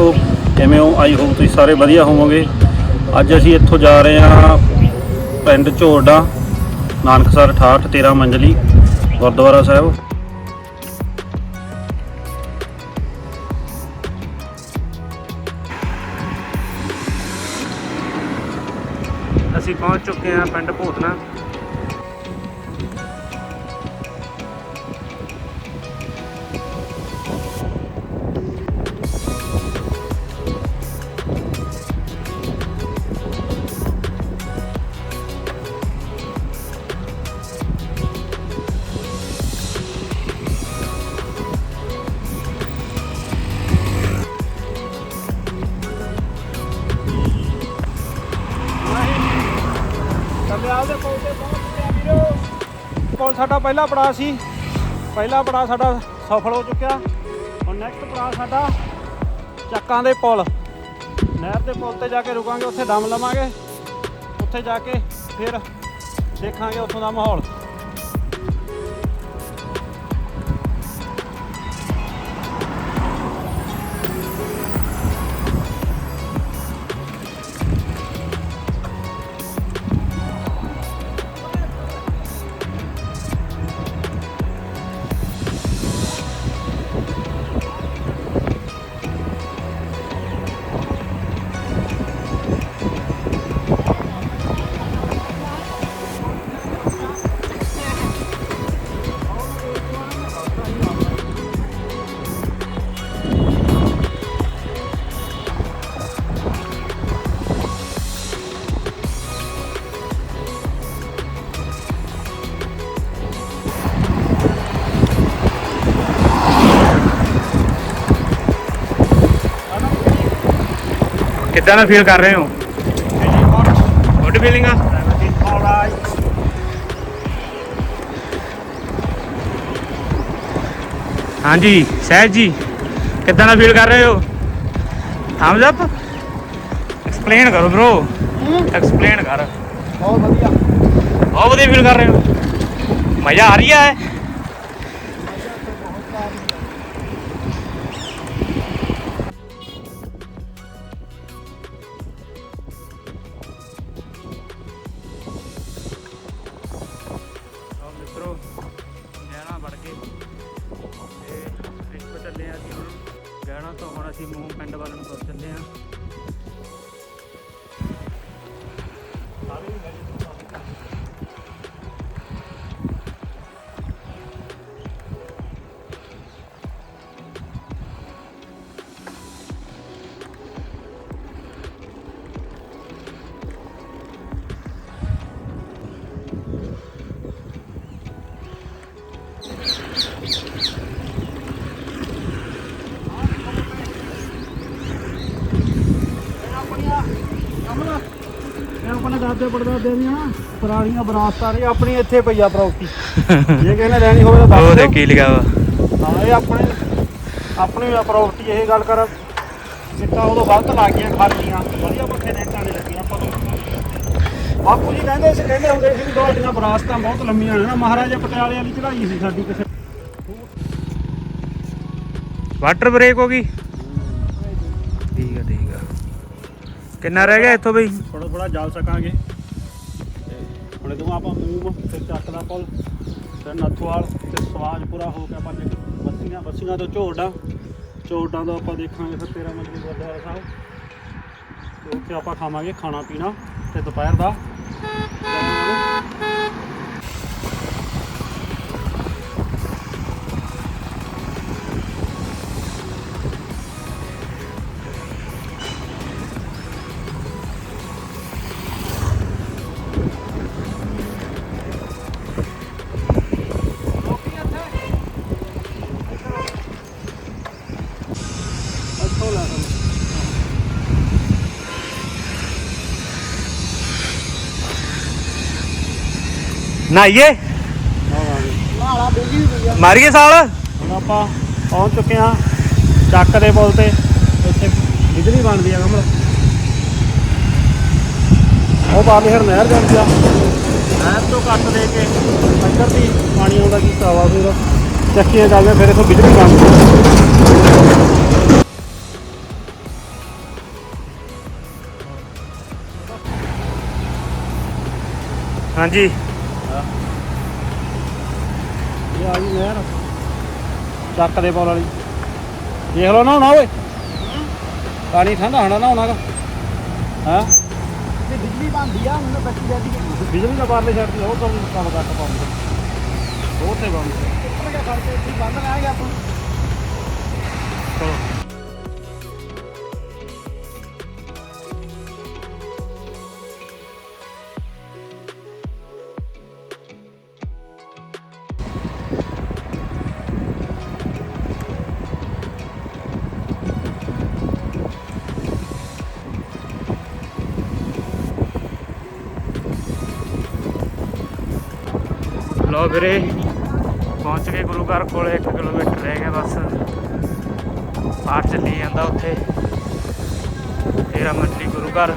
ਦੋਸਤੋ ਕਿਵੇਂ ਹੋ? ਆਈ ਹੋਪ ਤੁਸੀਂ ਸਾਰੇ ਵਧੀਆ ਹੋਵੋਗੇ। ਅੱਜ ਅਸੀਂ ਇੱਥੋਂ ਜਾ ਰਹੇ ਹਾਂ ਪਿੰਡ ਝੋੜਾ ਨਾਨਕਸਰ 68 13 ਮੰਜ਼ਲੀ, ਗੁਰਦੁਆਰਾ ਸਾਹਿਬ। ਅਸੀਂ ਪਹੁੰਚ ਚੁੱਕੇ ਹਾਂ ਪਿੰਡ ਭੂਤਨਾ। ਸਾਡਾ ਪਹਿਲਾ ਪੜਾਅ ਸੀ। ਪਹਿਲਾ ਪੜਾਅ ਸਾਡਾ ਸਫਲ ਹੋ ਚੁੱਕਿਆ। ਹੁਣ ਨੈਕਸਟ ਪੜਾਅ ਸਾਡਾ ਚੱਕਾਂ ਦੇ ਪੁਲ। ਨਹਿਰ ਦੇ ਪੁਲ ਤੇ ਜਾ ਕੇ ਰੁਕਾਂਗੇ, ਉੱਥੇ ਦਮ ਲਵਾਂਗੇ। ਉੱਥੇ ਜਾ ਕੇ ਫਿਰ ਦੇਖਾਂਗੇ ਉੱਥੋਂ ਦਾ ਮਾਹੌਲ। ਕਿੱਦਾਂ ਦਾ ਫੀਲ ਕਰ ਰਹੇ ਹੋ? ਗੁੱਡ ਫੀਲਿੰਗ ਆ? ਹਾਂਜੀ ਸਹਿਜ ਜੀ ਕਿੱਦਾਂ ਦਾ ਫੀਲ ਕਰ ਰਹੇ ਹੋ? ਥਮਸ ਅਪ ਐਕਸਪਲੇਨ ਕਰੋ ਬ్రో ਐਕਸਪਲੇਨ ਕਰ। ਬਹੁਤ ਵਧੀਆ। ਬਹੁਤ ਵਧੀਆ ਫੀਲ ਕਰ ਰਹੇ ਹੋ। ਮਜ਼ਾ ਆ ਰਹੀ ਹੈ ਦਾਦੇ ਪੜਦਾਦੇ ਦੀਆਂ ਪੁਰਾਣੀਆਂ ਵਿਰਾਸਤਾਂ ਨੇ ਆਪਣੀ ਇੱਥੇ ਪਈ ਆ ਪ੍ਰਾਪਰਟੀ। ਜੇ ਕਿਸੇ ਨੇ ਲੈਣੀ ਹੋਵੇ ਤਾਂ ਦੱਸ ਦਿਓ। ਕੀ ਲਿਖਿਆ ਵਾ ਹਾਂ ਇਹ ਆਪਣੇ ਆਪਣੀ ਪ੍ਰਾਪਰਟੀ ਇਹ ਗੱਲ ਕਰ। ਇੱਟਾਂ ਉਦੋਂ ਗਲਤ ਲੱਗ ਗਈਆਂ। ਖਾਲੀਆਂ ਵਧੀਆ ਪੱਖੇ ਇੱਟਾਂ ਦੇ ਲੱਗੀਆਂ ਆਪਾਂ ਨੂੰ। ਬਾਪੂ ਜੀ ਕਹਿੰਦੇ ਸੀ ਕਹਿੰਦੇ ਹੁੰਦੇ ਸੀ ਵੀ ਤੁਹਾਡੀਆਂ ਵਿਰਾਸਤਾਂ ਬਹੁਤ ਲੰਮੀਆਂ ਨੇ ਨਾ। ਮਹਾਰਾਜਾ ਪਟਿਆਲੇ ਵਾਲੀ ਚੜਾਈ ਸੀ ਸਾਡੀ ਕਿਸੇ ਵਾਟਰ ਬ੍ਰੇਕ ਹੋ ਗਈ? ਕਿੰਨਾ ਰਹਿ ਗਿਆ ਇੱਥੋਂ ਬਈ? ਥੋੜਾ ਥੋੜਾ ਜਲ ਸਕਾਂਗੇ। ਤੇ ਹੁਣ ਜਦੋਂ ਆਪਾਂ ਮੂਵ ਤੇ ਚੱਕ ਦਾ ਪੁੱਲ ਤੇ ਨੱਥਵਾਲ ਤੇ ਸਵਾਜਪੁਰਾ ਹੋ ਕੇ ਆਪਾਂ ਜੇ ਬੱਸੀਆਂ ਬੱਸੀਆਂ ਤੋਂ ਝੋੜਾ ਝੋੜਾਂ ਤੋਂ ਆਪਾਂ ਦੇਖਾਂਗੇ ਫਿਰ 13 ਮੰਜ਼ਲੀ ਗੁਰਦੁਆਰਾ ਸਾਹਿਬ। ਤੇ ਉੱਥੇ ਆਪਾਂ ਖਾਵਾਂਗੇ ਖਾਣਾ ਪੀਣਾ ਤੇ ਦੁਪਹਿਰ ਦਾ। ਨਾਈਏ। ਮਾਰੀਏ ਸਾਲ। ਹੁਣ ਆਪਾਂ ਪਹੁੰਚ ਚੁੱਕੇ ਹਾਂ ਚੱਕ ਦੇ ਬੋਲ ਤੇ। ਇੱਥੇ ਬਿਜਲੀ ਬਣਦੀ ਆ ਕਮਲ। ਉਹ ਬਾਹਰਲੇ ਹਰ ਨਹਿਰ ਜਾਂਦੀ ਆ। ਨਹਿਰ ਤੋਂ ਕੱਟ ਦੇ ਕੇ ਅੰਦਰ ਦੀ ਪਾਣੀ ਆਉਂਦਾ ਕੀ ਤਾਵਾ ਫਿਰ ਚੱਕੀਆਂ ਚੱਲਦੇ ਫਿਰ ਇਥੋਂ ਬਿਜਲੀ ਬਣਦੀ ਆ। ਹਾਂਜੀ। ਚੱਕ ਦੇ ਪੌਲ ਵਾਲੀ। ਦੇਖ ਲਓ ਨਾ ਹੁਣ ਓਏ। ਪਾਣੀ ਠੰਡਾ ਹੋਣਾ ਨਾ ਹੋਣਾਗਾ ਹਾਂ? ਤੇ ਬਿਜਲੀ ਬੰਦੀ ਆ ਹੁਣ ਬੱਤੀ ਜਾਂਦੀ ਬਿਜਲੀ ਦਾ ਬਾਹਰਲੇ ਸਾਈਡ ਤੇ ਉਹ ਕੰਮ ਕੰਮ ਕੱਟ ਪਾਉਂਦੇ। ਉਹ ਤੇ ਬੰਦ ਕਰਕੇ ਇੱਥੇ ਬੰਦ ਰਹਿ ਗਿਆ ਆਪਾਂ ਲੋ ਵੀਰੇ ਪਹੁੰਚ ਗਏ ਗੁਰੂ ਘਰ ਕੋਲ 1 ਕਿਲੋਮੀਟਰ ਰਹਿ ਗਿਆ ਬਸ। ਪਾਠ ਚੱਲੀ ਜਾਂਦਾ ਉੱਥੇ। ਤੇਰਾ ਮੰਡੀ ਗੁਰੂ ਘਰ।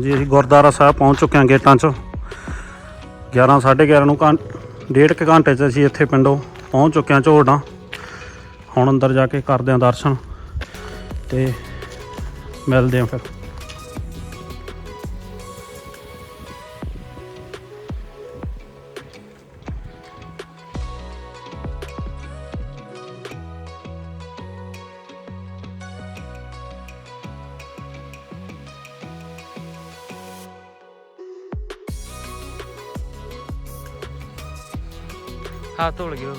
ਹੁਣ ਜੀ, ਅਸੀਂ ਗੁਰਦੁਆਰਾ ਸਾਹਿਬ ਪਹੁੰਚ ਚੁੱਕੇ ਹਾਂ ਗੇਟਾਂ 'ਚ। 11 11:30 ਨੂੰ ਘੰ, ਡੇਢ ਕੁ ਘੰਟੇ 'ਚ ਅਸੀਂ ਇੱਥੇ ਪਿੰਡੋਂ ਪਹੁੰਚ ਚੁੱਕੇ ਹਾਂ ਝੋੜਾਂ ਹੁਣ ਅੰਦਰ ਜਾ ਕੇ ਕਰਦੇ ਹਾਂ ਦਰਸ਼ਨ ਤੇ ਮਿਲਦੇ ਹਾਂ ਫਿਰ। ਹੱਥ ਧੁਲ ਗਿਆ ਪਹਿਲਾਂ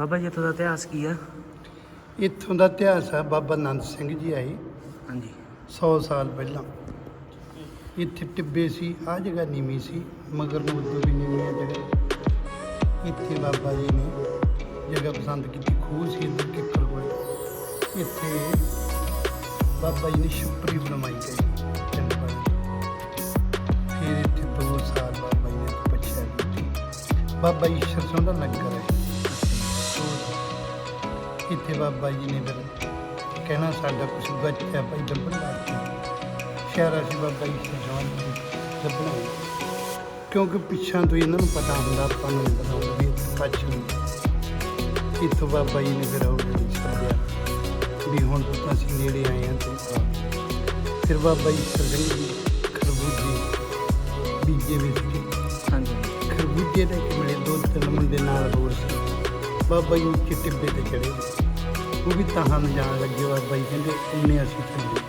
ਬਾਬਾ ਜੀ ਇੱਥੋਂ ਦਾ ਇਤਿਹਾਸ ਕੀ ਆ? ਇੱਥੋਂ ਦਾ ਇਤਿਹਾਸ ਹੈ ਬਾਬਾ ਨੰਦ ਸਿੰਘ ਜੀ ਆਏ ਹਾਂਜੀ। 100 ਸਾਲ ਪਹਿਲਾਂ। ਇੱਥੇ ਟਿੱਬੇ ਸੀ ਆ ਜਗ੍ਹਾ ਨੀਵੀਂ ਸੀ ਮਗਰ ਨੂੰ ਉਦੋਂ ਵੀ ਨੀਵੀਂ ਆ ਜਗ੍ਹਾ। ਇੱਥੇ ਬਾਬਾ ਜੀ ਨੇ ਜਗ੍ਹਾ ਪਸੰਦ ਕੀਤੀ ਖੂਹ ਸੀ ਇੱਧਰ ਕਿੱਕਰ ਕੋਲ। ਇੱਥੇ ਬਾਬਾ ਜੀ ਨੇ ਛੁਪਰੀ ਬਣਵਾਈ ਗਈ ਫਿਰ ਇੱਥੇ 2 ਸਾਲ ਬਾਬਾ ਜੀ ਨੇ ਕੀਤੀ। ਬਾਬਾ ਈਸ਼ਰ ਸਿੰਘ ਦਾ ਲੰਗਰ ਹੈ। ਇੱਥੇ ਬਾਬਾ ਜੀ ਨੇ ਫਿਰ ਕਹਿਣਾ ਸਾਡਾ ਕੁਝ ਬਚਿਆ ਭਾਈ ਦੱਬਣਾ ਸ਼ਹਿਰਾ ਸੀ ਬਾਬਾ ਜੀ ਸਜਾਨ ਦੱਬਣਾ ਕਿਉਂਕਿ ਪਿੱਛਾਂ ਤੋਂ ਇਹਨਾਂ ਨੂੰ ਪਤਾ ਹੁੰਦਾ ਆਪਾਂ ਨੂੰ ਪਤਾ ਹੁੰਦਾ ਵੀ ਇੱਥੇ ਪੱਛ ਨਹੀਂ। ਇੱਥੋਂ ਬਾਬਾ ਜੀ ਨੇ ਫਿਰ ਉਹ ਛੱਡਿਆ ਵੀ ਹੁਣ ਤਾਂ ਅਸੀਂ ਨੇੜੇ ਆਏ ਹਾਂ ਤੋਂ ਫਿਰ ਬਾਬਾ ਜੀ ਸਿੰਘ ਜੀ ਖਰਬੂਜੇ ਬੀਜੇ ਵਿੱਚ ਹਾਂਜੀ। ਖਰਬੂਜੇ ਦੇ ਕੇ ਮਿਲੇ ਦੋ ਤਿੰਨ ਮੁੰਡੇ ਨਾਲ ਹੋਰ ਸੀ। ਬਾਬਾ ਜੀ ਉੱਚੇ ਟਿੱਬੇ ਤੇ ਚੜੇ ਉਹ ਵੀ ਤਾਂ ਨੂੰ ਜਾਣ ਲੱਗੇ, ਬਾਬਾ ਜੀ ਕਹਿੰਦੇ ਇੰਨੇ ਅਸੀਂ ਚੱਲੇ।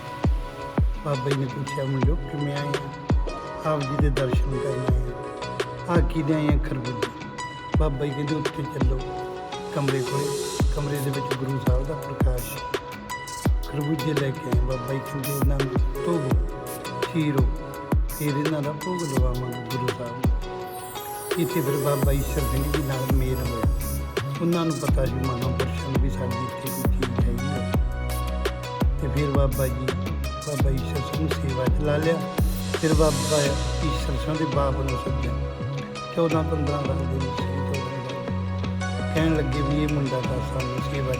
ਬਾਬਾ ਜੀ ਨੇ ਪੁੱਛਿਆ ਮੁੰਡੋ ਕਿਵੇਂ ਆਏ? ਆਪ ਜੀ ਦੇ ਦਰਸ਼ਨ ਕਰਨ ਆਏ। ਆ ਕਿਹਦੇ ਆਏ ਆ? ਖਰਬੂਜੇ। ਬਾਬਾ ਜੀ ਕਹਿੰਦੇ, ਉੱਥੇ ਚੱਲੋ। ਕਮਰੇ ਕੋਲ, ਕਮਰੇ ਦੇ ਵਿੱਚ ਗੁਰੂ ਸਾਹਿਬ ਦਾ ਪ੍ਰਕਾਸ਼। ਖਰਬੂਜੇ ਲੈ ਕੇ ਆਏ। ਬਾਬਾ ਜੀ ਕਹਿੰਦੇ, ਇਹਨਾਂ ਨੂੰ ਧੋਵੋ ਚੀਰੋ ਫਿਰ ਇਹਨਾਂ ਦਾ ਭੋਗ ਲਵਾਵਾਂਗੇ ਗੁਰੂ ਸਾਹਿਬ ਇੱਥੇ ਫਿਰ ਬਾਬਾ ਈਸ਼ਰ ਸਿੰਘ ਜੀ ਨਾਲ ਮੇਲ ਹੋਇਆ। ਉਹਨਾਂ ਨੂੰ ਪਤਾ ਸੀ ਮਹਾਂਪੁਰਸ਼ਾਂ ਨੂੰ ਵੀ ਸਾਡੀ ਇੱਥੇ ਕੋਈ ਚੀਜ਼ ਹੈਗੀ ਹੈ। ਤੇ ਫਿਰ ਬਾਬਾ ਜੀ, ਬਾਬਾ ਈਸ਼ਰ ਸਿੰਘ ਨੂੰ ਸੇਵਾ ਚਲਾ ਲਿਆ। ਫਿਰ ਬਾਬਾ ਈਸ਼ਰ ਸਿੰਘ ਦੇ ਬਾਪ ਨੂੰ ਸੱਦਿਆ। 14 15 ਸਾਲ ਦੇ ਵਿੱਚ ਕਹਿਣ ਲੱਗੇ ਵੀ ਇਹ ਮੁੰਡਾ ਤਾਂ ਸਾਨੂੰ ਸੇਵਾ 'ਚ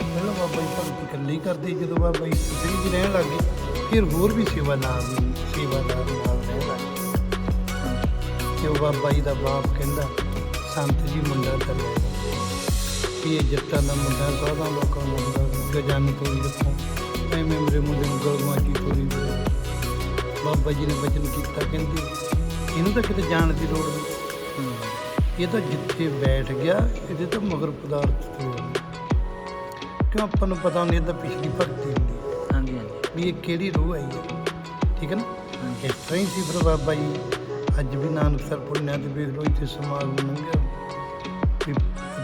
ਪਹਿਲਾਂ ਬਾਬਾ ਜੀ ਭਗਤ ਇਕੱਲੇ ਕਰਦੇ, ਜਦੋਂ ਬਾਬਾ ਈਸ਼ਰ ਸਿੰਘ ਜੀ ਰਹਿਣ ਲੱਗੇ ਫਿਰ ਹੋਰ ਵੀ ਸੇਵਾ ਨਾਲ ਸੇਵਾਦਾਰ ਨਾਲ ਰਹਿਣ ਲੱਗੇ ਤੇ ਉਹ ਬਾਬਾ ਜੀ ਦਾ ਬਾਪ ਕਹਿੰਦਾ ਸੰਤ ਜੀ ਮੁੰਡਾ ਚੱਲਿਆ ਵੀ ਇਹ ਜੱਟਾਂ ਦਾ ਮੁੰਡਾ ਸੌਦਾ ਲੋਕਾਂ ਨੂੰ ਹੁੰਦਾ ਗਜਾਨ ਤੋਰੀ ਰੱਖੋ ਐਵੇਂ ਮੇਰੇ ਮੁੰਡੇ ਨੂੰ ਗਲਗਵਾਜੀ ਤੋਰੀ ਫਿਰੋ। ਬਾਬਾ ਜੀ ਨੇ ਬਚਨ ਕੀਤਾ ਕਹਿੰਦੇ ਇਹਨੂੰ ਤਾਂ ਕਿਤੇ ਜਾਣ ਦੀ ਲੋੜ ਨਹੀਂ। ਇਹ ਤਾਂ ਜਿੱਥੇ ਬੈਠ ਗਿਆ ਇਹਦੇ ਤਾਂ ਮਗਰ ਪਦਾਰਥ ਤੇ ਕਿਉਂ ਆਪਾਂ ਨੂੰ ਪਤਾ ਨਹੀਂ ਇਹਦਾ ਪਿਛਲੀ ਭਗਤੀ ਹੁੰਦੀ ਹੈ? ਹਾਂਜੀ ਹਾਂਜੀ। ਵੀ ਇਹ ਕਿਹੜੀ ਰੂਹ ਆਈ ਹੈ? ਠੀਕ ਹੈ ਨਾ? ਇਸ ਤਰ੍ਹਾਂ ਹੀ ਸੀ ਫਿਰ ਬਾਬਾ ਜੀ। ਅੱਜ ਵੀ ਨਾਨਕ ਸਰ ਪੁੰਨਿਆ ਤੇ ਵੇਖ ਲੋ ਇੱਥੇ ਲੰਘਿਆ। ਵੀ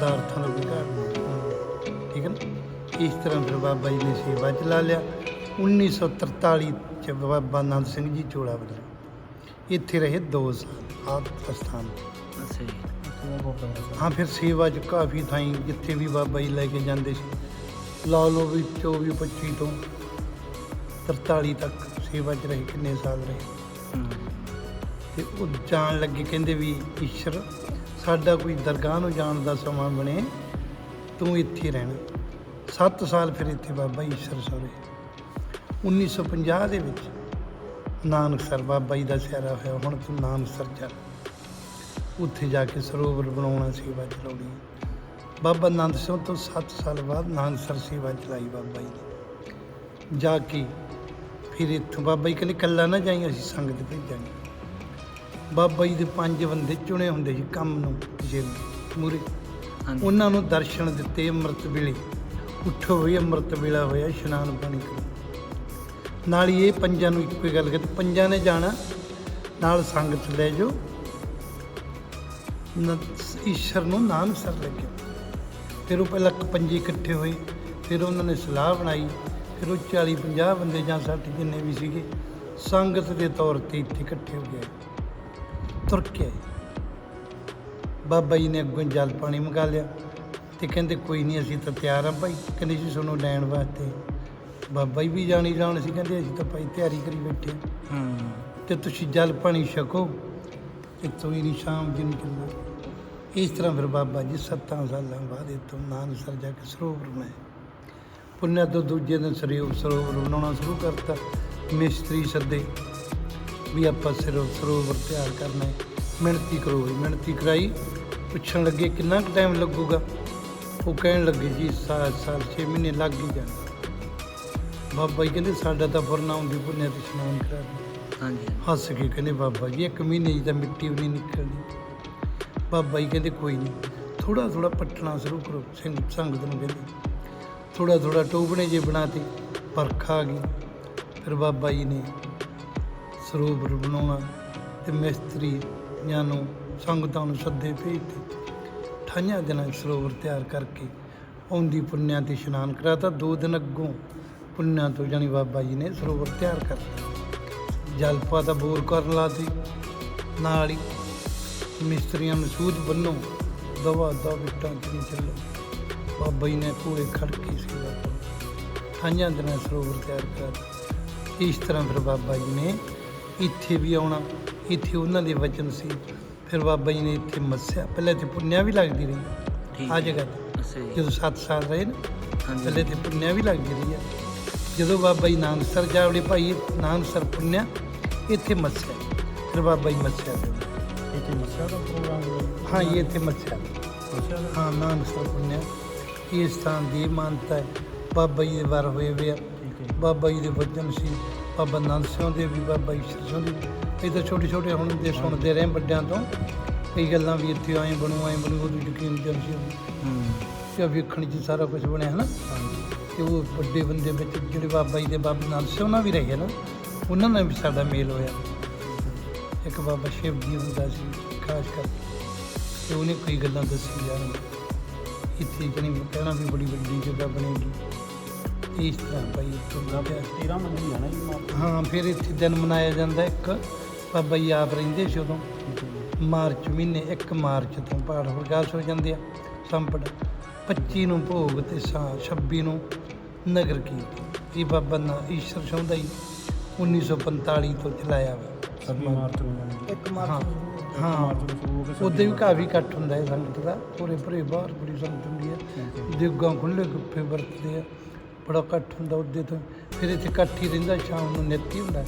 ਪਦਾਰਥਾਂ ਦਾ ਵਿਕਾਰ ਠੀਕ ਹੈ ਨਾ? ਇਸ ਤਰ੍ਹਾਂ ਫਿਰ ਬਾਬਾ ਜੀ ਨੇ ਸੇਵਾ ਚਲਾ ਲਿਆ। 1943 ਚ ਬਾਬਾ ਆਨੰਦ ਸਿੰਘ ਜੀ ਚੋਲਾ ਬਦਲ ਇੱਥੇ ਰਹੇ 2 ਸਾਲ ਆਦ ਸਥਾਨ ਅੱਛਾ ਜੀ। ਹਾਂ ਫਿਰ ਸੇਵਾ ਚ ਕਾਫੀ ਥਾਈਂ ਜਿੱਥੇ ਵੀ ਬਾਬਾ ਜੀ ਲੈ ਕੇ ਜਾਂਦੇ ਸੀ। ਲਾ ਲਓ ਵੀ 24 25 ਤੋਂ 43 ਤੱਕ ਸੇਵਾ ਚ ਰਹੇ ਕਿੰਨੇ ਸਾਲ ਰਹੇ। ਤੇ ਉਹ ਜਾਣ ਲੱਗੇ ਕਹਿੰਦੇ ਵੀ ਈਸ਼ਰ ਸਾਡਾ ਕੋਈ ਦਰਗਾਹ ਨੂੰ ਜਾਣ ਦਾ ਸਮਾਂ ਬਣੇ, ਤੂੰ ਇੱਥੇ ਰਹਿਣਾ। 7 ਸਾਲ ਫਿਰ ਇੱਥੇ ਬਾਬਾ ਈਸ਼ਰ ਸੋਰੇ। 1950 ਦੇ ਵਿੱਚ ਨਾਨਕਸਰ ਬਾਬਾ ਜੀ ਦਾ ਸਿਆਰਾ ਹੋਇਆ, ਹੁਣ ਤੂੰ ਨਾਨਕਸਰ ਜਾ। ਉੱਥੇ ਜਾ ਕੇ ਸਰੋਵਰ ਬਣਾਉਣਾ ਸੇਵਾ ਚਲਾਉਣੀ ਬਾਬਾ ਆਨੰਦ ਸਿੰਘ ਤੋਂ 7 ਸਾਲ ਬਾਅਦ ਨਾਨਕਸਰ ਸੇਵਾ ਚਲਾਈ ਬਾਬਾ ਜੀ ਨੇ। ਜਾ ਕੇ ਫਿਰ ਇੱਥੋਂ ਬਾਬਾ ਜੀ ਕਹਿੰਦੇ ਕੱਲਾ ਨਾ ਜਾਈ, ਅਸੀਂ ਸੰਗਤ ਭੇਜਾਂਗੇ ਬਾਬਾ ਜੀ ਦੇ ਪੰਜ ਬੰਦੇ ਚੁਣੇ ਹੁੰਦੇ ਸੀ ਕੰਮ ਨੂੰ ਕਿਸੇ ਮੂਰੇ ਹਾਂਜੀ। ਉਹਨਾਂ ਨੂੰ ਦਰਸ਼ਨ ਦਿੱਤੇ ਅੰਮ੍ਰਿਤ ਵੇਲੇ। ਉੱਠੋ ਵੀ ਅੰਮ੍ਰਿਤ ਵੇਲਾ ਹੋਇਆ ਇਸ਼ਨਾਨ ਪਾਣੀ ਕਰੋ। ਨਾਲ ਹੀ ਇਹ ਪੰਜਾਂ ਨੂੰ ਇੱਕੋ ਹੀ ਗੱਲ ਕੀਤੀ ਪੰਜਾਂ ਨੇ ਜਾਣਾ ਨਾਲ ਸੰਗਤ ਲੈ ਜਾਓ। ਨ- ਈਸ਼ਰ ਨੂੰ ਨਾਮ ਸਰ ਲੱਗਿਆ ਫਿਰ ਉਹ ਪਹਿਲਾਂ ਇੱਕ ਪੰਜੀ ਇਕੱਠੇ ਹੋਏ ਫਿਰ ਉਹਨਾਂ ਨੇ ਸਲਾਹ ਬਣਾਈ ਫਿਰ ਉਹ 40 50 ਬੰਦੇ ਜਾਂ 60 ਜਿੰਨੇ ਵੀ ਸੀਗੇ ਸੰਗਤ ਦੇ ਤੌਰ ਤੇ ਇੱਥੇ ਇਕੱਠੇ ਹੋ ਗਏ। ਤੁਰ ਕੇ ਆਏ। ਬਾਬਾ ਜੀ ਨੇ ਅੱਗੋਂ ਜਲ ਪਾਣੀ ਮੰਗਾ ਲਿਆ ਤੇ ਕਹਿੰਦੇ ਕੋਈ ਨਹੀਂ ਅਸੀਂ ਤਾਂ ਤਿਆਰ ਹਾਂ ਭਾਈ। ਕਹਿੰਦੇ ਜੀ ਤੁਹਾਨੂੰ ਲੈਣ ਵਾਸਤੇ ਬਾਬਾ ਜੀ ਵੀ ਜਾਣੀ ਜਾਣ ਸੀ ਕਹਿੰਦੇ ਅਸੀਂ ਤਾਂ ਭਾਈ ਤਿਆਰੀ ਕਰੀ ਬੈਠੇ ਹਾਂ। ਤੇ ਤੁਸੀਂ ਜਲ ਪਾਣੀ ਛਕੋ ਇੱਥੋਂ ਹੀ ਨਹੀਂ ਸ਼ਾਮ ਜੀ ਨਿਕਲਣਾ ਇਸ ਤਰ੍ਹਾਂ ਫਿਰ ਬਾਬਾ ਜੀ 7 ਸਾਲਾਂ ਬਾਅਦ ਇੱਥੋਂ ਨਾਨਸਰ ਜਾ ਕੇ ਸਰੋਵਰ ਬਣਾਇਆ ਪੁੰਨਿਆ ਤੋਂ ਦੂਜੇ ਦਿਨ ਸਰੋਵਰ ਸਰੋਵਰ ਬਣਾਉਣਾ ਸ਼ੁਰੂ ਕਰਤਾ। ਮਿਸਤਰੀ ਸੱਦੇ। ਵੀ ਆਪਾਂ ਸਿਰੋਂ ਸਰੋਵਰ ਤਿਆਰ ਕਰਨਾ ਹੈ। ਮਿਹਨਤੀ ਕਰੋ ਜੀ ਮਿਹਨਤੀ ਕਰਾਈ। ਪੁੱਛਣ ਲੱਗੇ ਕਿੰਨਾ ਕੁ ਟਾਈਮ ਲੱਗੂਗਾ? ਉਹ ਕਹਿਣ ਲੱਗੇ ਜੀ ਸਾਲ ਸਾਲ 6 ਮਹੀਨੇ ਲੱਗ ਹੀ ਜਾਣ। ਬਾਬਾ ਜੀ ਕਹਿੰਦੇ ਸਾਡਾ ਤਾਂ ਫੁਰਨਾ ਹੁੰਦੀ ਪੁੰਨਿਆ ਤੇ ਇਸ਼ਨਾਨ ਕਰਾ। ਹਾਂਜੀ। ਹੱਸ ਕੇ ਕਹਿੰਦੇ ਬਾਬਾ ਜੀ ਇੱਕ ਮਹੀਨੇ 'ਚ ਤਾਂ ਮਿੱਟੀ ਵੀ ਨਹੀਂ ਨਿਕਲਦੀ ਬਾਬਾ ਜੀ ਕਹਿੰਦੇ ਕੋਈ ਨਹੀਂ ਥੋੜਾ ਥੋੜਾ ਪੱਟਣਾ ਸ਼ੁਰੂ ਕਰੋ। ਸਿੰਘ ਸੰਗਤ ਨੂੰ ਕਹਿੰਦੇ ਥੋੜਾ ਥੋੜਾ ਟੋਬਣੇ ਜੇ ਬਣਾਤੇ ਵਰਖਾ ਆ ਗਈ। ਫਿਰ ਬਾਬਾ ਜੀ ਨੇ ਸਰੋਵਰ ਬਣਾਉਣਾ ਤੇ ਮਿਸਤਰੀਆਂ ਨੂੰ ਸੰਗਤਾਂ ਨੂੰ ਸੱਦੇ ਭੇਜਤੇ ਅਠਾਈਆਂ ਦਿਨਾਂ 'ਚ ਸਰੋਵਰ ਤਿਆਰ ਕਰਕੇ ਆਉਂਦੀ ਪੁੰਨਿਆ ਤੇ ਇਸ਼ਨਾਨ ਕਰਾਤਾ। ਦੋ ਦਿਨ ਅੱਗੋਂ ਪੁੰਨਿਆ ਤੋਂ ਜਾਣੀ ਬਾਬਾ ਜੀ ਨੇ ਸਰੋਵਰ ਤਿਆਰ ਕਰਤਾ ਜਲਪਾ ਦਾ ਬੋਰ ਕਰਨ ਲਾਤੀ ਨਾਲ ਹੀ ਮਿਸਤਰੀਆਂ ਨੂੰ ਸੂਦ ਬੰਨੋ ਦਵਾ ਦਾ ਬਿੱਟਾਂ ਚ ਚੱਲੋ ਬਾਬਾ ਜੀ ਨੇ ਪੂਰੇ ਖੜਕੇ ਸੇਵਾ ਕਰੋ ਠਾਈਆਂ ਦਿਨਾਂ ਸਰੋਵਰ ਤਿਆਰ ਕਰ ਇਸ ਤਰ੍ਹਾਂ ਫਿਰ ਬਾਬਾ ਜੀ ਨੇ ਇੱਥੇ ਵੀ ਆਉਣਾ ਇੱਥੇ ਉਹਨਾਂ ਦੇ ਵਚਨ ਸੀ। ਫਿਰ ਬਾਬਾ ਜੀ ਨੇ ਇੱਥੇ ਮੱਸਿਆ ਪਹਿਲਾਂ ਤੇ ਪੁੰਨਿਆ ਵੀ ਲੱਗਦੀ ਰਹੀ। ਠੀਕ ਆ। ਜਗ੍ਹਾ ਤੇ। ਜਦੋਂ 7 ਸਾਲ ਰਹੇ ਨਾ ਥੱਲੇ ਤੇ ਪੁੰਨਿਆ ਵੀ ਲੱਗਦੀ ਰਹੀ ਆ। ਜਦੋਂ ਬਾਬਾ ਜੀ ਨਾਨਕਸਰ ਜਾਵੜੇ ਭਾਈ ਨਾਨਕਸਰ ਪੁੰਨਿਆ ਇੱਥੇ ਮੱਸਿਆ। ਫਿਰ ਬਾਬਾ ਜੀ ਮੱਸਿਆ ਇੱਥੇ ਮੱਸਿਆ ਦਾ ਪ੍ਰੋਗਰਾਮ ਹਾਂ ਜੀ, ਇੱਥੇ ਮੱਸਿਆ। ਹਾਂ ਨਾਨਕਸਰ ਪੁੰਨਿਆ। ਇਹ ਸਥਾਨ ਦੀ ਮਾਨਤਾ ਹੈ। ਬਾਬਾ ਜੀ ਦੇ ਵਾਰ ਹੋਏ ਵੇ ਆ। ਠੀਕ ਹੈ। ਬਾਬਾ ਜੀ ਦੇ ਵਚਨ ਸੀ। ਬਾਬਾ ਨੰਦ ਸਿੰਘ ਦੇ ਵੀ ਬਾਬਾ ਈਸ਼ਰ ਸਿੰਘ ਦੇ ਇਹ ਤਾਂ ਛੋਟੇ ਛੋਟੇ ਹੁਣ ਦੇ ਸੁਣਦੇ ਰਹੇ ਵੱਡਿਆਂ ਤੋਂ। ਕਈ ਗੱਲਾਂ ਵੀ ਇੱਥੇ ਆਏ ਬਣੂ ਆਏ ਬਣੂ ਉਹ ਯਕੀਨ ਜਨ ਸੀ ਹੂੰ। ਕਿ ਵੇਖਣ 'ਚ ਸਾਰਾ ਕੁਝ ਬਣਿਆ ਹੈ ਨਾ ਤੇ ਉਹ ਵੱਡੇ ਬੰਦੇ ਵਿੱਚ ਜਿਹੜੇ ਬਾਬਾ ਜੀ ਦੇ ਬਾਬਾ ਨਾਨਕ ਸਿੰਘ ਉਹਨਾਂ ਵੀ ਰਹੇ ਨਾ ਉਹਨਾਂ ਨਾਲ ਵੀ ਸਾਡਾ ਮੇਲ ਹੋਇਆ। ਇੱਕ ਬਾਬਾ ਸ਼ਿਵ ਜੀ ਹੁੰਦਾ ਸੀ ਖਾਸ ਕਰ। ਤੇ ਉਹਨੇ ਕਈ ਗੱਲਾਂ ਦੱਸੀ ਇੱਥੇ ਜਣੀ ਕਹਿਣਾ ਵੀ ਬੜੀ ਵੱਡੀ ਜਗ੍ਹਾ ਬਣੇਗੀ। ਇਸ ਤਰ੍ਹਾਂ ਭਾਈ ਇੱਥੋਂ ਲੱਭਿਆ 13 ਮੰਦੀ ਜਾਣਾ ਜੀ ਮਾਰ ਹਾਂ ਫਿਰ ਇੱਥੇ ਦਿਨ ਮਨਾਇਆ ਜਾਂਦਾ ਇੱਕ। ਬਾਬਾ ਜੀ ਆਪ ਰਹਿੰਦੇ ਸੀ ਉਦੋਂ। ਮਾਰਚ ਮਹੀਨੇ 1 ਮਾਰਚ ਤੋਂ ਪਹਾੜ ਪ੍ਰਕਾਸ਼ ਹੋ ਜਾਂਦੇ ਆ। ਸੰਪੜ 25 ਨੂੰ ਭੋਗ ਤੇ ਸਾ 26 ਨੂੰ ਨਗਰ ਕੀਰਤਨ। ਇਹ ਬਾਬਾ ਨਾ ਈਸ਼ਰ ਸੌਂਦਾ ਹੀ 1945 ਤੋਂ ਚਲਾਇਆ ਵਾ। 26 ਮਾਰਚ ਨੂੰ ਜਾਣਾ। ਇੱਕ ਮਾਰਚ ਹਾਂ ਨੂੰ। ਉਦੋਂ ਵੀ ਕਾਫੀ ਇਕੱਠ ਹੁੰਦਾ ਹੈ ਸੰਗਤ ਦਾ। ਪੂਰੇ ਭਰੇ ਬਾਹਰ ਬੜੀ ਸੰਗਤ ਹੁੰਦੀ ਹੈ। ਦੇਗਾਂ ਖੁੱਲੇ ਗੁੱਫੇ ਵਰਤਦੇ ਆ। ਬੜਾ ਇਕੱਠ ਹੁੰਦਾ ਉਹਦੇ ਤੋਂ। ਫਿਰ ਇੱਥੇ ਇਕੱਠ ਹੀ ਰਹਿੰਦਾ ਸ਼ਾਮ ਨੂੰ ਨਿੱਤ ਹੀ ਹੁੰਦਾ।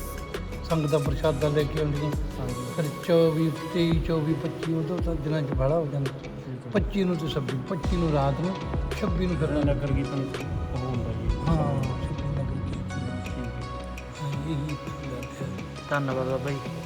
ਸੰਗਤ ਦਾ ਪ੍ਰਸ਼ਾਦਾ ਲੈ ਕੇ ਆਉਂਦੀਆਂ। ਹਾਂਜੀ। ਫਿਰ 24 23 24 25 ਉਦੋਂ ਤਾਂ ਦਿਨਾਂ 'ਚ ਬੜਾ ਹੋ ਜਾਂਦਾ। 25 ਨੂੰ ਤੇ 26 25 ਨੂੰ ਰਾਤ ਨੂੰ 26 ਨੂੰ ਫਿਰ ਨਗਰ ਕੀਰਤਨ ਹੁੰਦਾ ਜੀ। ਹਾਂ 26 ਨੂੰ ਨਗਰ ਕੀਰਤਨ। ਹਾਂ। ਇਹੀ ਗੱਲ ਹੈ ਧੰਨਵਾਦ ਬਾਬਾ ਜੀ।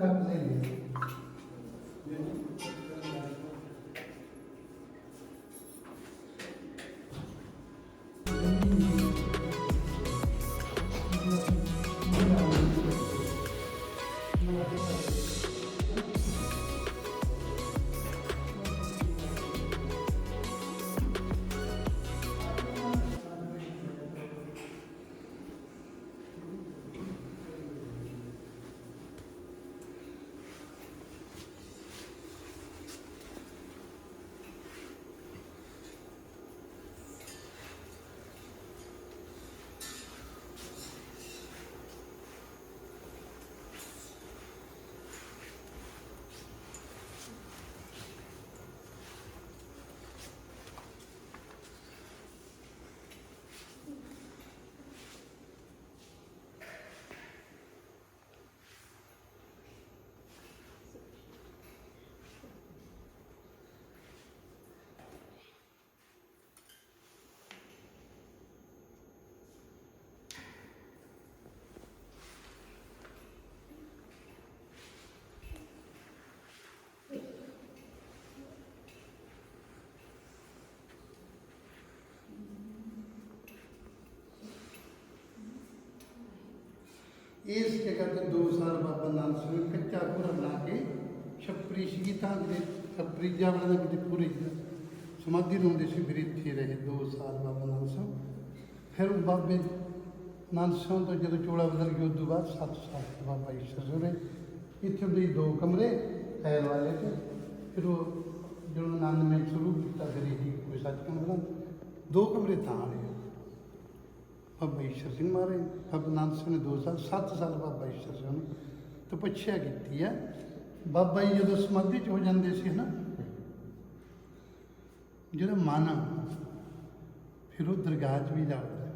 ਲੈ ਇਸ ਜਗ੍ਹਾ ਤੇ 2 ਸਾਲ ਬਾਬਾ ਨਾਨਕ ਸਿੰਘ ਕੱਚਾ ਘਰ ਬਣਾ ਕੇ ਛੱਪਰੀ ਸੀਗੀ ਤਾਂ ਜਿਹੜੇ ਛੱਪਰੀ ਜਾਵਣ ਦਾ ਕਿਤੇ ਪੂਰੀ ਸਮਾਧੀ ਲਾਉਂਦੇ ਸੀ, ਫਿਰ ਇੱਥੇ ਰਹੇ 2 ਸਾਲ ਬਾਬਾ ਨਾਨਕ ਸਿੰਘ ਫਿਰ ਉਹ ਬਾਬੇ ਨਾਨਕ ਸਿੰਘ ਤੋਂ ਜਦੋਂ ਚੋਲਾ ਬਦਲ ਗਿਆ ਉਦੋਂ ਬਾਅਦ 7 ਸਾਲ ਬਾਬਾ ਈਸ਼ਰ ਸਿੰਘ ਰਹੇ। ਇੱਥੇ ਵੀ ਦੋ ਕਮਰੇ, ਐਲ ਵਾਲੇ ਤੇ। ਫਿਰ ਉਹ ਜਦੋਂ ਆਨੰਦ ਮੈਂ ਸ਼ੁਰੂ ਕੀਤਾ, ਫਿਰ ਇਹ ਕੋਈ ਸੱਚਖੰਡ ਬਣਾ ਦੋ ਕਮਰੇ ਤਾਂ ਵਾਲੇ ਬਾਬਾ ਈਸ਼ਰ ਸਿੰਘ ਮਾਰੇ ਬਾਬਾ ਨਾਨਕ ਸਿੰਘ ਨੇ 2 ਸਾਲ 7 ਸਾਲ ਬਾਬਾ ਈਸ਼ਰ ਸਿੰਘ ਨੇ ਤਪੱਛਿਆ ਕੀਤੀ ਹੈ। ਬਾਬਾ ਜੀ ਜਦੋਂ ਸਮਾਧੀ ਚ ਹੋ ਜਾਂਦੇ ਸੀ ਨਾ ਜਿਹੜਾ ਮਨ ਫਿਰ ਉਹ ਦਰਗਾਹ 'ਚ ਵੀ ਜਾਂਦਾ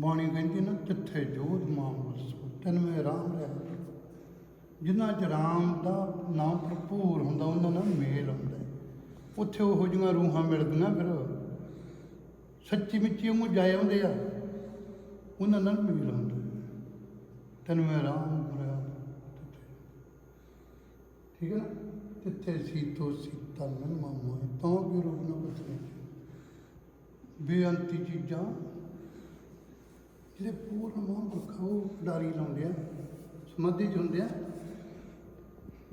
ਬਾਣੀ ਕਹਿੰਦੀ ਨਾ, ਤਿੱਥੇ ਜੋਤ ਮਾਮੂਸ ਤਨਵੇਂ ਰਾਮ ਰਹਿ। ਜਿਨ੍ਹਾਂ ਚ ਰਾਮ ਦਾ ਨਾਮ ਭਰਪੂਰ ਹੁੰਦਾ, ਉਹਨਾਂ ਨਾਲ ਮੇਲ ਹੁੰਦਾ ਉੱਥੇ ਉਹ ਜਿਹੀਆਂ ਰੂਹਾਂ ਮਿਲਦੀਆਂ ਫਿਰ ਸੱਚੀ ਮਿੱਚੀ ਉਹ ਜਾਏ ਹੁੰਦੇ ਆ, ਉਹਨਾਂ ਨਾਲ ਮਿਲ ਹੁੰਦਾ ਤਨ ਮੈਂ ਰਾਮ ਰਾਮ ਠੀਕ ਹੈ ਨਾ? ਤਿੱਥੇ ਸੀਤੋ ਸੀਤਾ ਮਨ ਮਾਮੋਏ ਤਾਂ ਕਿ ਰੂਪ ਨਾ ਬਚਨੇ ਬੇਅੰਤੀ ਚੀਜ਼ਾਂ। ਜਿਹੜੇ ਪੂਰਨ ਮੋਹ ਖਾਓ ਡਾਰੀ ਲਾਉਂਦੇ ਆ, ਸਮਾਧੀ ਚ ਹੁੰਦੇ ਆ।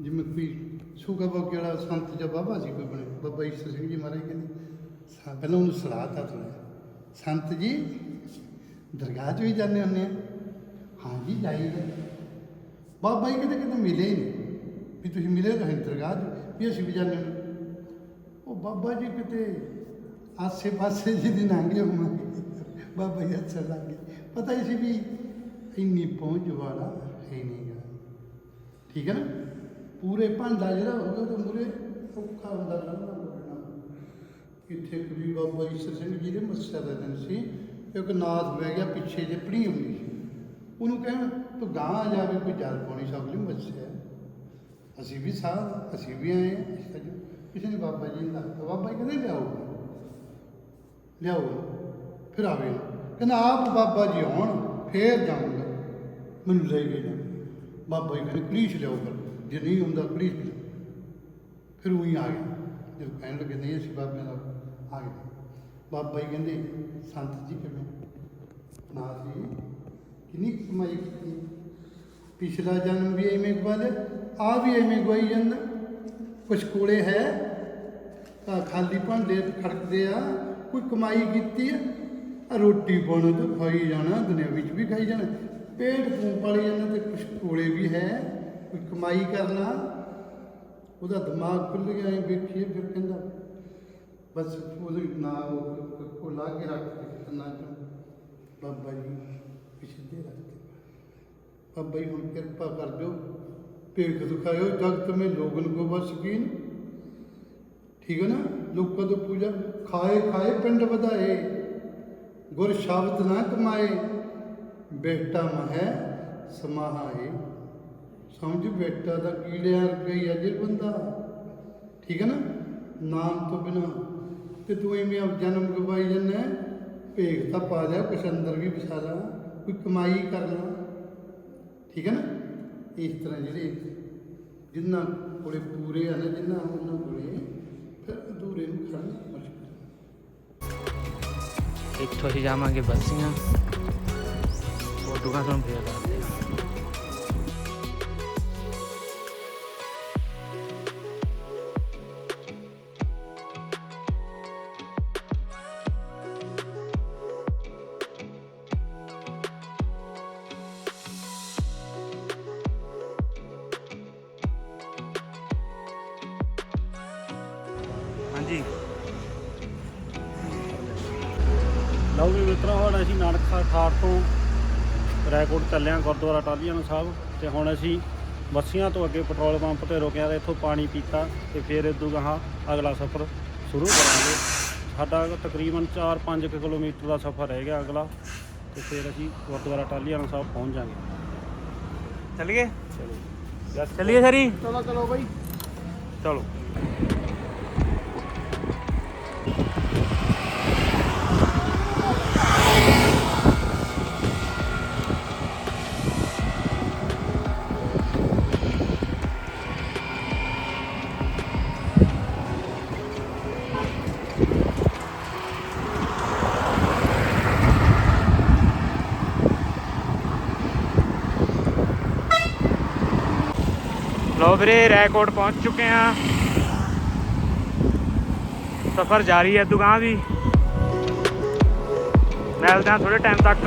ਜਿਵੇਂ ਕੋਈ ਸੂਗਾ ਬਾਕੀ ਵਾਲਾ ਸੰਤ ਜਾਂ ਬਾਬਾ ਸੀ ਕੋਈ ਬਣੇ, ਬਾਬਾ ਈਸ਼ਰ ਸਿੰਘ ਜੀ ਮਹਾਰਾਜ ਕਹਿੰਦੇ ਸਾ- ਪਹਿਲਾਂ ਉਹਨੂੰ ਸਲਾਹਤਾ ਥੋੜਾ ਸੰਤ ਜੀ, ਦਰਗਾਹ 'ਚ ਵੀ ਜਾਂਦੇ ਹੁੰਦੇ ਆ। ਹਾਂ ਜੀ ਜਾਈਦਾ ਬਾਬਾ ਜੀ ਕਿਤੇ ਕਿਤੇ ਮਿਲੇ ਹੀ ਨਹੀਂ। ਵੀ ਤੁਸੀਂ ਮਿਲੇ ਤਾਂ ਦਰਗਾਹ 'ਚ, ਵੀ ਅਸੀਂ ਵੀ ਜਾਂਦੇ ਹੁੰਦੇ। ਉਹ ਬਾਬਾ ਜੀ ਕਿਤੇ ਆਸੇ ਪਾਸੇ ਜੀ ਦੀ ਨਾਂਗੇ ਹੋਵਾਂਗੇ ਬਾਬਾ ਜੀ ਅੱਛਾ ਲੱਗੇ ਪਤਾ ਹੀ ਸੀ ਵੀ ਇੰਨੀ ਪਹੁੰਚ ਵਾਲਾ ਹੈ ਨਹੀਂ ਗਾ। ਠੀਕ ਹੈ ਨਾ? ਪੂਰੇ ਭਾਂਡਾ ਜਿਹੜਾ ਹੋਵੇ ਉਹਦੇ ਮੂਰੇ ਔਖਾ ਹੁੰਦਾ ਲੰਘਣਾ ਇੱਥੇ ਕੁੜੀ ਬਾਬਾ ਈਸ਼ਰ ਸਿੰਘ ਜੀ ਦੇ ਮੱਸਿਆ ਦਾ ਦਿਨ ਸੀ ਇੱਕ ਨਾਥ ਬਹਿ ਗਿਆ ਪਿੱਛੇ ਜੇ ਪੜੀ ਹੁੰਦੀ ਸੀ। ਉਹਨੂੰ ਕਹਿਣ ਤੂੰ ਗਾਂ ਆ ਜਾਵੇ ਕੋਈ ਜਲ ਪਾਣੀ ਸਭ ਲਈ ਮੱਸਿਆ ਅਸੀਂ ਵੀ ਸਾਹ ਅਸੀਂ ਵੀ ਆਏ ਹਾਂ, ਅਸੀਂ ਤਾਂ ਕਿਸੇ ਨੇ ਬਾਬਾ ਜੀ ਨੂੰ ਬਾਬਾ ਜੀ ਕਹਿੰਦੇ ਲਿਆਓ। ਲਿਆਓ। ਫਿਰ ਆਵੇ। ਕਹਿੰਦਾ ਆਪ ਬਾਬਾ ਜੀ ਆਉਣ ਫੇਰ ਜਾਊਂਗਾ। ਮੈਨੂੰ ਲੈ ਕੇ ਜਾ। ਬਾਬਾ ਜੀ ਕਹਿੰਦੇ ਕਲੀਸ਼ ਲਿਆਓ ਫਿਰ ਜੇ ਨਹੀਂ ਹੁੰਦਾ ਕਲੀਸ਼ ਲਿਆਓ। ਫਿਰ ਉਹੀ ਆ ਗਿਆ। ਜਦੋਂ ਕਹਿਣ ਲੱਗੇ ਨਹੀਂ ਅਸੀਂ ਬਾਬੇ ਦਾ ਆ ਗਏ। ਬਾਬਾ ਜੀ ਕਹਿੰਦੇ, ਸੰਤ ਜੀ ਕਿਵੇਂ ਨਾ ਜੀ ਕਿੰਨੀ ਕਮਾਈ ਕੀਤੀ। ਪਿਛਲਾ ਜਨਮ ਵੀ ਐਵੇਂ ਗਵਾ ਲਿਆ ਆ ਵੀ ਐਵੇਂ ਗਵਾਈ ਜਾਂਦਾ। ਕੁਛ ਕੋਲੇ ਹੈ, ਤਾਂ ਖਾਲੀ ਭਾਂਡੇ ਖੜਕਦੇ ਆ। ਕੋਈ ਕਮਾਈ ਕੀਤੀ ਆ ਰੋਟੀ ਪਾਉਣ ਤੋਂ ਖਾਈ ਜਾਣਾ, ਦੁਨੀਆ ਵਿੱਚ ਵੀ ਖਾਈ ਜਾਣਾ। ਪੇਟ ਫੂਕ ਵਾਲੀ ਜਾਣਾ ਤੇ ਕੁਛ ਕੋਲੇ ਵੀ ਹੈ। ਕੋਈ ਕਮਾਈ ਕਰਨਾ, ਉਹਦਾ ਦਿਮਾਗ ਖੁੱਲ ਗਿਆ, ਐ ਵੇਖੀਏ ਫਿਰ ਕਹਿੰਦਾ ਬਸ ਉਹਦੇ ਨਾ ਉਹ ਕੋ ਲਾ ਕੇ ਰੱਖ ਕੇ ਕੰਨਾਂ ਚੋਂ ਬਾਬਾ ਜੀ ਪਿਛਲੇ ਰਸਤੇ ਬਾਬਾ ਜੀ ਹੁਣ ਕਿਰਪਾ ਕਰ ਦਿਓ, ਭੇਖ ਦਿਖਾਇਓ, ਜਗਤ ਮੇ ਲੋਗਨ ਕੋ ਬਸ ਕੀਨ ਠੀਕ ਹੈ ਨਾ? ਲੋਕਾਂ ਤੋਂ ਪੂਜਾ। ਖਾਏ ਖਾਏ ਪਿੰਡ ਵਧਾਏ, ਗੁਰ ਸ਼ਬਦ ਨਾ ਕਮਾਏ, ਬੇਟਾ ਮਹਿ ਸਮਾਹਾਏ। ਸਮਝ, ਬੇਟਾ ਦਾ ਕੀੜਿਆਂ ਗਈ ਅਜਰ ਬੰਦਾ ਠੀਕ ਹੈ ਨਾ? ਨਾਮ ਤੋਂ ਬਿਨਾ ਤੇ ਤੂੰ ਐਵੇਂ ਆਪ ਜਨਮ ਗਵਾਈ ਜੰਨਾ ਭੇਖ ਤਾਂ ਪਾ ਜਾ, ਕੁਛ ਅੰਦਰ ਵੀ ਵਸਾ ਲਾ, ਕੋਈ ਕਮਾਈ ਕਰ ਲਾ। ਠੀਕ ਹੈ ਨਾ? ਇਸ ਤਰ੍ਹਾਂ ਜਿਹੜੇ ਜਿੰਨਾ ਕੋਲੇ ਪੂਰੇ ਆ ਨਾ, ਜਿੰਨਾ ਉਹਨਾਂ ਕੋਲੇ, ਫਿਰ ਅਧੂਰੇ ਨੂੰ ਖੜਨਾ ਮੁਸ਼ਕਲ ਇੱਥੋਂ ਹੀ ਜਾਵਾਂਗੇ ਬੱਸੀਆਂ। ਫੋਟੋਆਂ ਤੁਹਾਨੂੰ ਫੇਰ ਦੱਸਦੇ ਹੁਣ ਅਸੀਂ ਨਾਨਕਸਰ ਖਾਰ ਤੋਂ ਰੈਕੋਰਡ ਚੱਲੇ ਹਾਂ ਗੁਰਦੁਆਰਾ ਟਾਲੀਆਂ ਸਾਹਿਬ ਤੇ ਹੁਣ ਅਸੀਂ ਬੱਸੀਆਂ ਤੋਂ ਅੱਗੇ ਪੈਟਰੋਲ ਪੰਪ ਤੇ ਰੁਕਿਆ ਤੇ ਇੱਥੋਂ ਪਾਣੀ ਪੀਤਾ ਤੇ ਫਿਰ ਇਦੋਂ ਗਾਹਾਂ ਅਗਲਾ ਸਫ਼ਰ ਸ਼ੁਰੂ ਕਰਾਂਗੇ। ਸਾਡਾ ਤਕਰੀਬਨ 4-5 ਕਿਲੋਮੀਟਰ ਦਾ ਸਫ਼ਰ ਰਹਿ ਗਿਆ ਅਗਲਾ ਤੇ ਫਿਰ ਅਸੀਂ ਗੁਰਦੁਆਰਾ ਟਾਲੀਆਂ ਸਾਹਿਬ ਪਹੁੰਚ ਜਾਾਂਗੇ। ਚੱਲੀਏ? ਚਲੋ। ਚੱਲੀਏ ਸਰੀ? ਚਲੋ ਚਲੋ ਬਾਈ। ਚਲੋ। ਵੀਰੇ ਰੈਕੋਰਡ ਪਹੁੰਚ ਚੁੱਕੇ ਆ ਸਫ਼ਰ ਜਾਰੀ ਹੈ ਦੁਕਾਨ ਵੀ ਮਿਲਦੇ ਆ ਥੋੜੇ ਟਾਈਮ ਤੱਕ।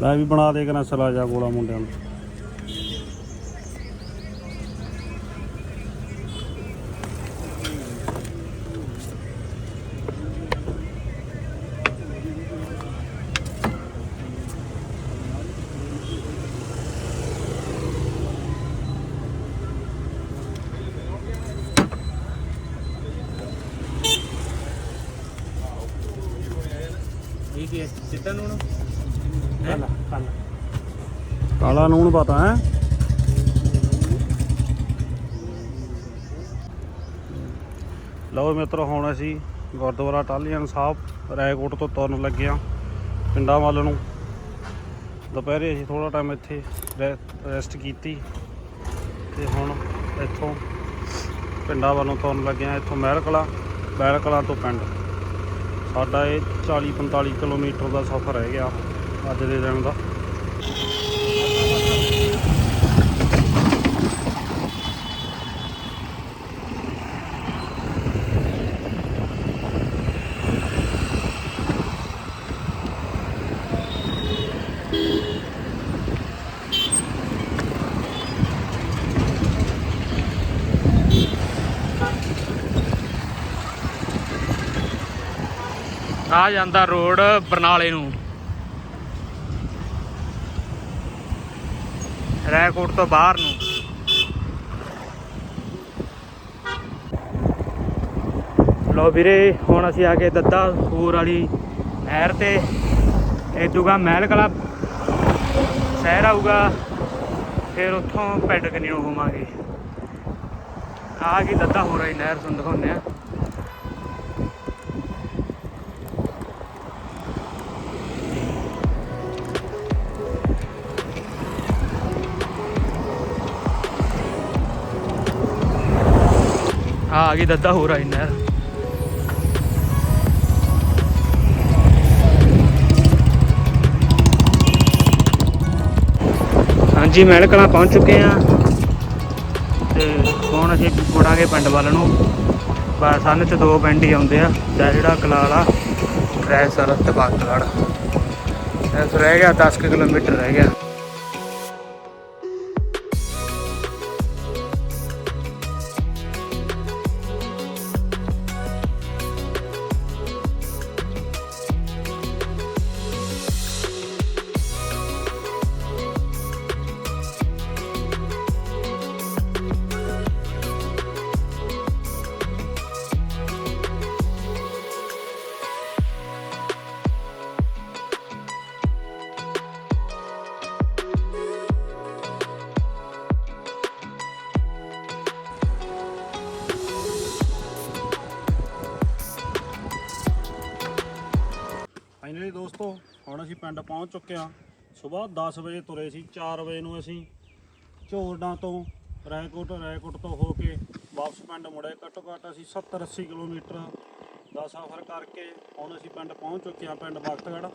ਲੈ ਵੀ ਬਣਾ ਦੇ ਕਰਾਂ ਸਲਾ ਗੋਲਾ ਮੁੰਡਿਆਂ ਨੂੰ ਇਹ ਕੀ ਸਿੱਧਾ ਨੂਣ ਕੱਲ ਕੱਲ ਕਾਲਾ ਨੂਣ ਪਤਾ ਹੈ। ਲਓ ਮਿੱਤਰੋ, ਹੁਣ ਅਸੀਂ ਗੁਰਦੁਆਰਾ ਟਾਲੀਆਂ ਸਾਹਿਬ ਰਾਏਕੋਟ ਤੋਂ ਤੁਰਨ ਲੱਗੇ ਹਾਂ ਪਿੰਡਾਂ ਵੱਲ ਨੂੰ। ਦੁਪਹਿਰੇ ਅਸੀਂ ਥੋੜਾ ਟਾਈਮ ਇੱਥੇ ਰੈਸਟ ਕੀਤੀ ਤੇ ਹੁਣ ਇੱਥੋਂ ਪਿੰਡਾਂ ਵੱਲੋਂ ਤੁਰਨ ਲੱਗੇ ਹਾਂ। ਇੱਥੋਂ ਮਹਿਲ ਕਲਾਂ ਬੈਲ ਕਲਾਂ ਤੋਂ ਪਿੰਡ। ਸਾਡਾ ਇਹ 40 45 ਕਿਲੋਮੀਟਰ ਦਾ ਸਫ਼ਰ ਰਹਿ ਗਿਆ ਅੱਜ ਦੇ ਦਿਨ ਦਾ। ਆ ਜਾਂਦਾ ਰੋਡ ਬਰਨਾਲੇ ਨੂੰ। ਰੈਕੋਟ ਤੋਂ ਬਾਹਰ ਨੂੰ। ਲੋ ਵੀਰੇ, ਹੁਣ ਅਸੀਂ ਆ ਗਏ ਦੱਦਾ ਖੂਰ ਵਾਲੀ ਨਹਿਰ ਤੇ। ਇਦੂਗਾ ਮਹਿਲ ਕਲਾ ਸ਼ਹਿਰ ਆਊਗਾ, ਫਿਰ ਉੱਥੋਂ ਪਿੰਡ ਕਨੀ ਨੂੰ ਹੋਵਾਂਗੇ। ਆ ਗਈ ਦੱਦਾ ਹੋ ਵਾਲੀ ਨਹਿਰ, ਤੁਹਾਨੂੰ ਦਿਖਾਉਂਦੇ ਆ ਆ ਗਈ ਦੱਦਾ ਹੋ ਰਹੀ ਨਹਿਰ ਹਾਂਜੀ ਮਹਿਲ ਕਲਾਂ ਪਹੁੰਚ ਚੁੱਕੇ ਆ। ਤੇ ਹੁਣ ਅਸੀਂ ਮੁੜਾਂਗੇ ਪਿੰਡ ਵੱਲ ਨੂੰ। ਬਸ, ਸਾਨੂੰ ਚ ਦੋ ਪਿੰਡ ਹੀ ਆਉਂਦੇ ਆ। ਜਾਂ ਜਿਹੜਾ ਕਲਾਲਾ ਰੈਸਰ ਤੇ ਬਾਗਤਗੜ ਐਸ ਰਹਿ ਗਿਆ 10 ਕੁ ਕਿਲੋਮੀਟਰ ਰਹਿ ਗਿਆ। ਪਹੁੰਚ ਚੁੱਕੇ ਹਾਂ। ਸਵੇਰ 10 ਵਜੇ ਤੁਰੇ ਸੀ 4 ਵਜੇ ਨੂੰ ਅਸੀਂ ਝੋਰਡਾਂ ਤੋਂ ਰਾਏਕੋਟ ਰਾਏਕੋਟ ਤੋਂ ਹੋ ਕੇ ਵਾਪਸ ਪਿੰਡ ਮੁੜੇ। ਘੱਟੋ ਘੱਟ ਅਸੀਂ 70 80 ਕਿਲੋਮੀਟਰ ਦਾ ਸਫ਼ਰ ਕਰਕੇ ਹੁਣ ਅਸੀਂ ਪਿੰਡ ਪਹੁੰਚ ਚੁੱਕੇ ਹਾਂ, ਪਿੰਡ ਬਖਤਗੜ੍ਹ।